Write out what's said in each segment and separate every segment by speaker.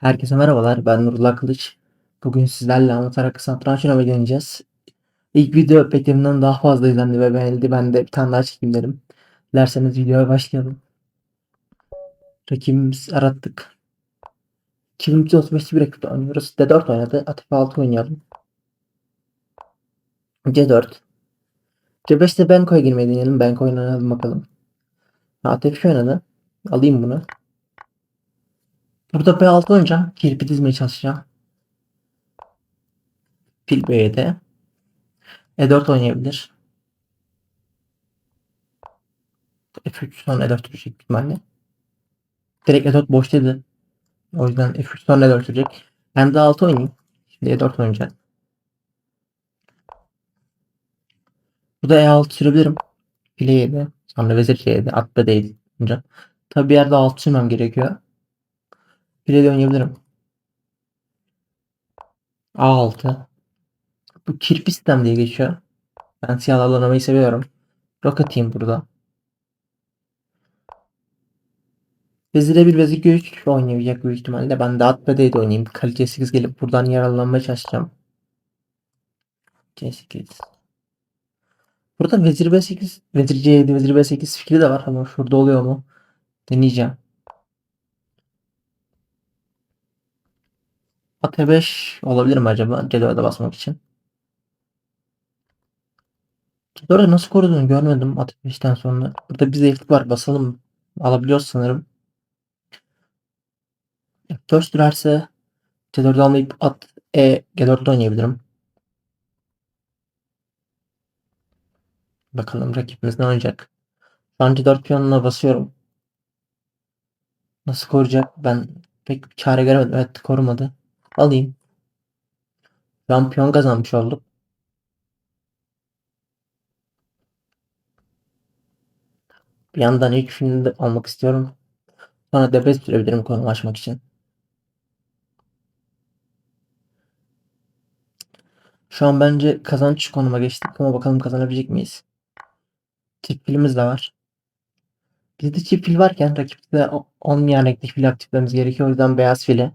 Speaker 1: Herkese merhabalar. Ben Nurullah Kılıç. Bugün sizlerle anlatarak satranç oynamayı deneyeceğiz. İlk video beklediğimden daha fazla izlendi ve beğenildi. Ben de bir tane daha çekeyim dedim. Dilerseniz videoya başlayalım. Rakibimiz arattık. 2335'li bir rakip oynuyoruz. D4 oynadı. Atip 6 oynayalım. C4. C5'te Benko'ya girmeyi deneyelim. Benko oynayalım bakalım. Atip oynadı. Alayım bunu. Burada B6 oynayacağım. Kirpi dizmeye çalışacağım. Fil B'de. E4 oynayabilir. F3 sonra E4 sürecek ihtimalle. Direkt E4 boş dedi. O yüzden F3 sonra E4 sürecek. Ben de 6 oynayayım. Şimdi E4 oynayacak. Burada E6 sürebilirim. File 7. Sonra vezir C7. At B değil. Tabi bir yerde 6 sürmem gerekiyor. File de oynayabilirim. A6. Bu kirpi sistem diye geçiyor. Ben siyahlarla oynamayı seviyorum. Rock atayım burada. Vezire bir vezir güç oynayacak büyük ihtimalle. Ben de at B de oynayayım. Kalite 8 gelip buradan yararlanmaya çalışacağım. C8. Burada vezir B8, vezir C7, vezir B8 fikri de var ama şurada oluyor mu? Deneyeceğim. At E5 olabilir mi acaba? C4'e basmak için. C4'e nasıl koruduğunu görmedim at E5'ten sonra. Burada bir zevklik var. Basalım. Alabiliyoruz sanırım. F4 sürerse C4'ü almayıp at E G4'te oynayabilirim. Bakalım rakibimiz ne oynayacak. Şu an C4 piyonuna basıyorum. Nasıl koruyacak? Ben pek çare göremedim. Evet korumadı. Alayım. Şu an piyon kazanmış olduk. Bir yandan ilk filmini de almak istiyorum. Sonra debes sürebilirim konum açmak için. Şu an bence kazanç konuma geçtik ama bakalım kazanabilecek miyiz? Çift filimiz de var. Bizde çift fil varken rakipte olmayan renkli fil aktiflememiz gerekiyor. O yüzden beyaz fili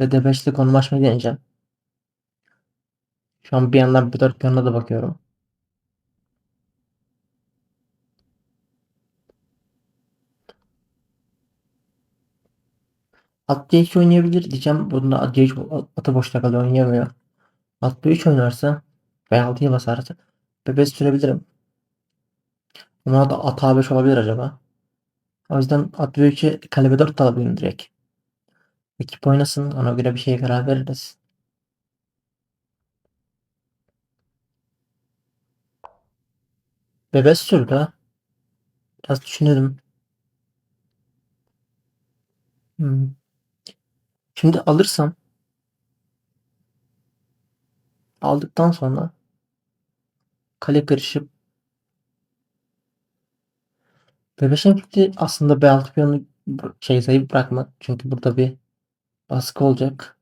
Speaker 1: ve D5'te konum açmayı deneyeceğim. Şu an bir yandan bir dört piyonuna da bakıyorum. At D2 oynayabilir diyeceğim. Bunda at D3 atı boşta kalıyor oynayamıyor. At B3 oynarsa B6'ya basarsa B5 sürebilirim. Ama da at A5 olabilir acaba. O yüzden at B3'e kale B4 da alabilirim direkt. Ekip oynasın ona göre bir şeye karar veririz. B5 sürdü. Biraz düşünelim. Hmm. Şimdi alırsam aldıktan sonra kale karışıp B5'e gitti aslında B6 piyonu şey zayıf bırakma. Çünkü burada bir baskı olacak.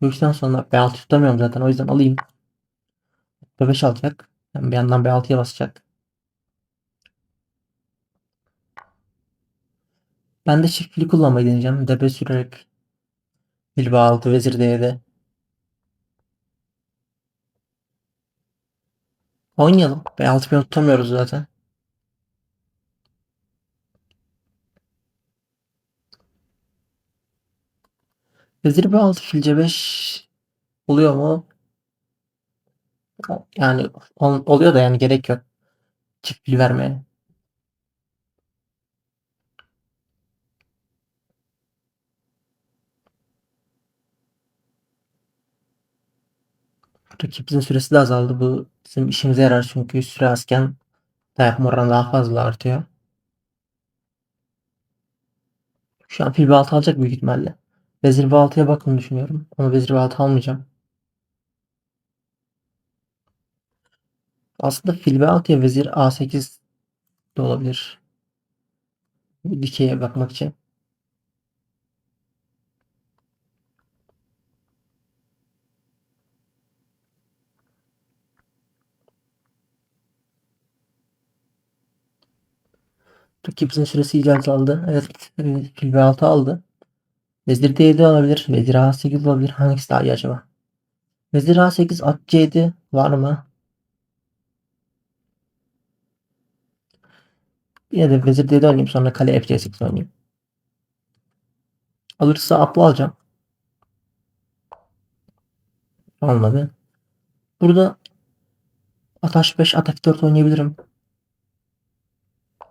Speaker 1: Bu işten sonra B6 tutamıyorum zaten. O yüzden alayım. B5 alacak. Yani bir yandan B6'ya basacak. Ben de çiftli kullanmayı deneyeceğim. DB sürerek fil B6 vezir D7. Oynayalım. B6 piyon tutamıyoruz zaten. Vezir B6 fil C5 oluyor mu? Yani ol- oluyor da yani gerek yok. Çift fil vermeye. Rakibimizin süresi de azaldı. Bu bizim işimize yarar çünkü süre azken dayak oranı daha fazla artıyor. Şu an fil B6 alacak büyük ihtimalle. Vezir B6'ya bakın düşünüyorum. Ama vezir B6 almayacağım. Aslında fil B6'ya vezir A8 de olabilir. Dikeye bakmak için. Rakibimizin süresi iyice azaldı. Evet. e, Fil B6 aldı. Vezir D7 olabilir. Vezir A8 olabilir. Hangisi daha iyi acaba? Vezir A8 at C7 var mı? Yine de vezir D7 oynayayım sonra kale F C8 oynayayım. Alırsa atlı alacağım. Olmadı. Burada at H5 at F4 oynayabilirim.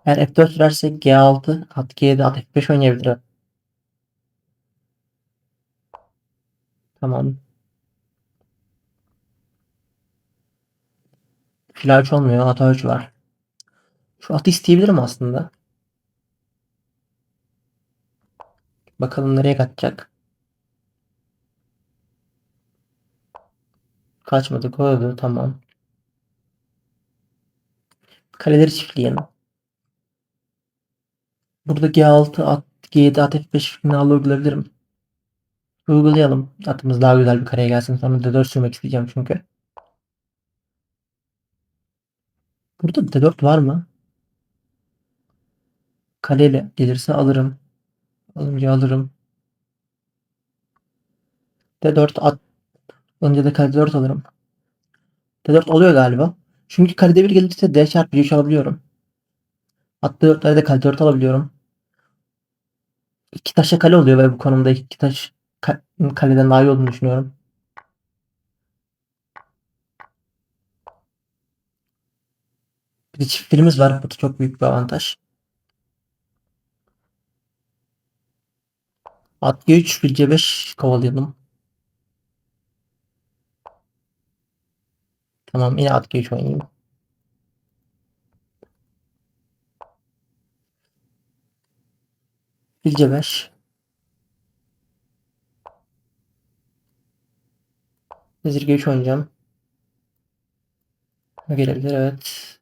Speaker 1: Eğer F4 sürerse G6 at G7 at F5 oynayabilirim. Tamam. Fil A3 olmuyor. At A3 var. Şu atı isteyebilirim aslında. Bakalım nereye kaçacak. Kaçmadı koydu tamam. Kaleleri çiftleyelim. Burada G6 at G7 at F5 fikrini uygulayabilirim. Uygulayalım. Atımız daha güzel bir kareye gelsin. Sonra D4 sürmek isteyeceğim çünkü. Burada D4 var mı? Kaleyle gelirse alırım. Alınca alırım. D4 at. Önce de kale 4 alırım. D4 oluyor galiba. Çünkü kalede bir gelirse D çarpı 3 alabiliyorum. At D4'lerde de kale 4 alabiliyorum. İki taşa kale oluyor ve bu konumda iki taş kaleden daha iyi olduğunu düşünüyorum. Bir çiftliğimiz var. Bu da çok büyük bir avantaj. At G3 bir C5 kovalayalım. Tamam yine at G3 oynayayım. Bir C5. Vezir G3 oynayacağım. Gelebilir evet.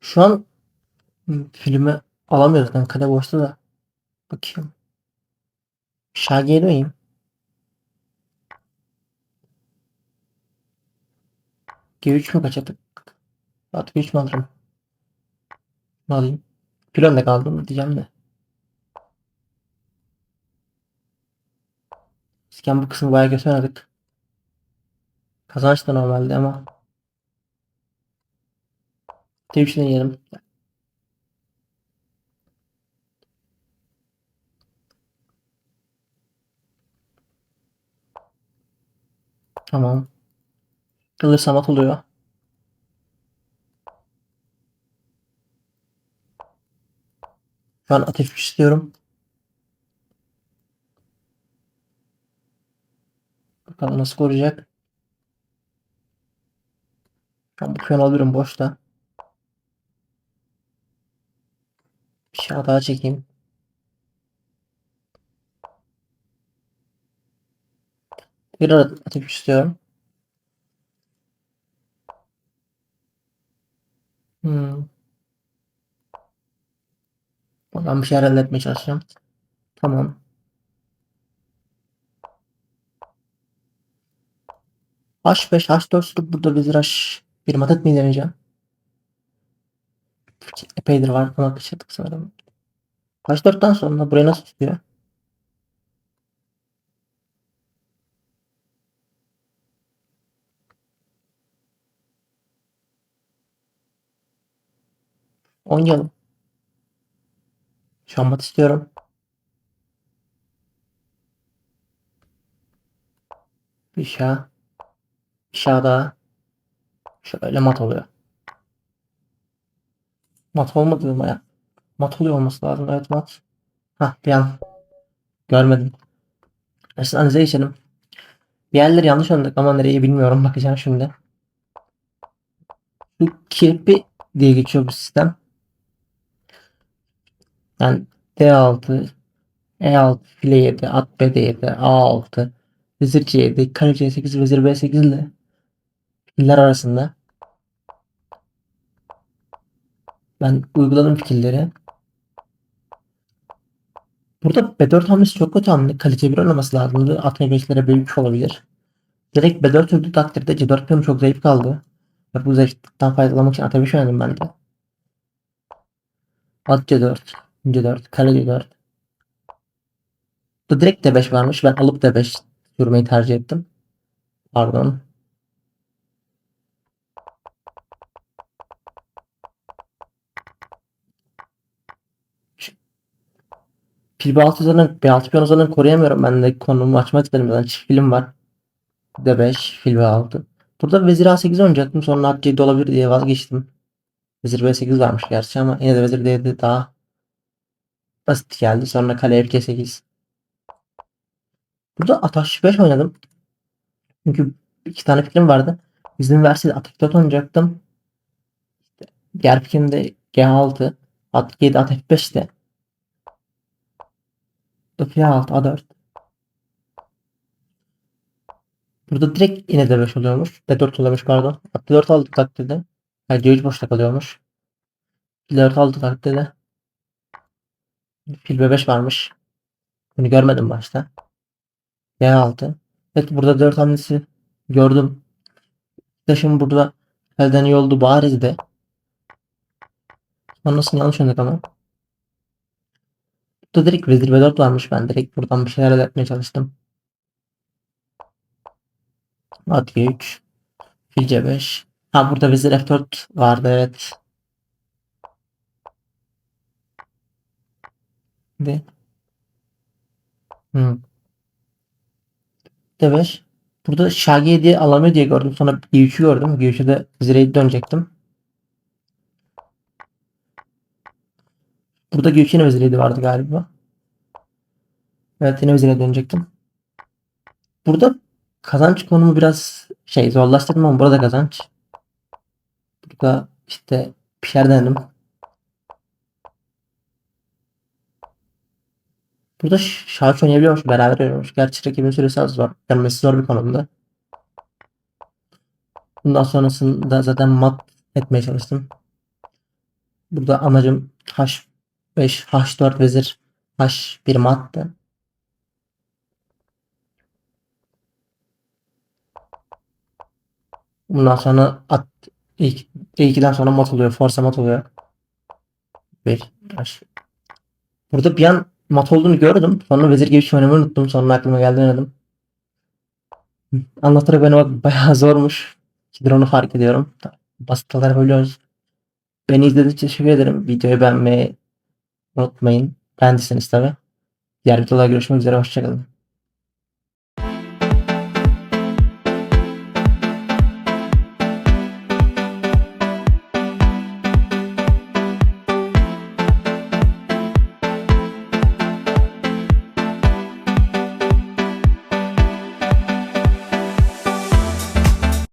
Speaker 1: Şu an filmi alamıyoruz. Yani kale boşta da. Bakayım. Şagi'ye döneyim. G3 mü kaçırdık? At G3 mü alırım? Ne alayım? Pilonda kaldım diyeceğim de. Sken bu kısmı bayağı kötü oynadık. Kazanç da normalde ama. T3'ü deneyelim. Tamam. Kalırsam at oluyor. Şu an at F3 istiyorum. Bakalım nasıl koruyacak. Ben bu piyon alıyorum boşta. Bir şey daha çekeyim. Bir at F3 istiyorum. Hmm. Ben bir şeyler elde etmeye çalışacağım. Tamam. H5, H4 sürüp burada vezir H1 mat etmeyi deneyeceğim. Epeydir var. Ona kaçırdık sanırım. H4'ten sonra burayı nasıl tutuyor? Oynayalım. Şu an mat istiyorum. Bir şah. Daha. Şöyle mat oluyor. Mat olmadı mı ya? Mat oluyor olması lazım. Evet mat. Hah bir an. Görmedim. Neyse analize geçelim. Bir yerleri yanlış oynadık ama nereye bilmiyorum. Bakacağım şimdi. Şu kirpi diye geçiyor bu sistem. Yani D6, E6, file 7, at B7, A6, vezir C7, kale C8, vezir B8 ile filler arasında ben uyguladım fikirleri. Burada B4 hamlesi çok kötü hamle. Kalite 1 oynaması lazımdı. At E5'lere büyük olabilir. Direkt B4 öldü takdirde C4 piyonu çok zayıf kaldı. Ve bu zevkten faydalanmak için ata 5 oynadım ben de. At C4. C4. Kale C4. Bu direkt D5 varmış. Ben alıp D5 sürmeyi tercih ettim. Pardon. Pil B6 üzerinden B6 piyon üzerinden koruyamıyorum. Ben de konumu açmak istedim. Zaten çift film var. D5, fil B6. Burada vezir A8 oynayacaktım. Sonra at C7 olabilir diye vazgeçtim. Vezir B8 varmış gerçi ama yine de vezir D7 daha basit geldi. Sonra kale F8. Burada at H5 oynadım. Çünkü iki tane fikrim vardı. İzin verseydi at F4 oynayacaktım. Diğer fikrim de G6. At G7 at F5'te. F6 A4. Burada direkt yine D5 oluyormuş. D4 oluyormuş pardon. At D4 aldık takdirde. Yani C3 boşta kalıyormuş. Fil D4 aldık takdirde. Fil B5 varmış. Bunu görmedim başta. G6. Evet burada 4 hamlesi gördüm. Taşım burada elden iyi oldu bariz de. Sonrasını yanlış oynadık ama. Burada direkt vezir B4 varmış. Ben direkt buradan bir şeyler etmeye çalıştım. At G3. Fil C5. Ha burada vezir F4 vardı evet. Ve hmm. D5. Burada Şah G7 alamıyor diye gördüm. Sonra G3'ü gördüm. G3'e vezir 7 dönecektim. Burada G3 yine vezir 7 vardı galiba. Evet yine 7 dönecektim. Burada kazanç konumu biraz şey zorlaştırdım ama burada kazanç. Burada işte bir şeyler denedim. Burada şah oynayabiliyormuş. Beraber oynuyormuş. Gerçi rakibin süresi az zor. Gelmesi zor bir konumda. Bundan sonrasında zaten mat etmeye çalıştım. Burada amacım H5, H4 vezir, H1 mattı. Bundan sonra at ilk E2'den sonra mat oluyor. Force mat oluyor. Bir taş. Burada bir an mat olduğunu gördüm. Sonra vezir gibi oynamayı unuttum. Sonra aklıma geldi oynadım. Anlatarak oynamak bayağı zormuş. Şimdi onu fark ediyorum. Basit olarak biliyoruz. Beni izlediğiniz için teşekkür ederim. Videoyu beğenmeyi unutmayın. Beğendiyseniz tabi. Diğer videolarda görüşmek üzere. Hoşçakalın.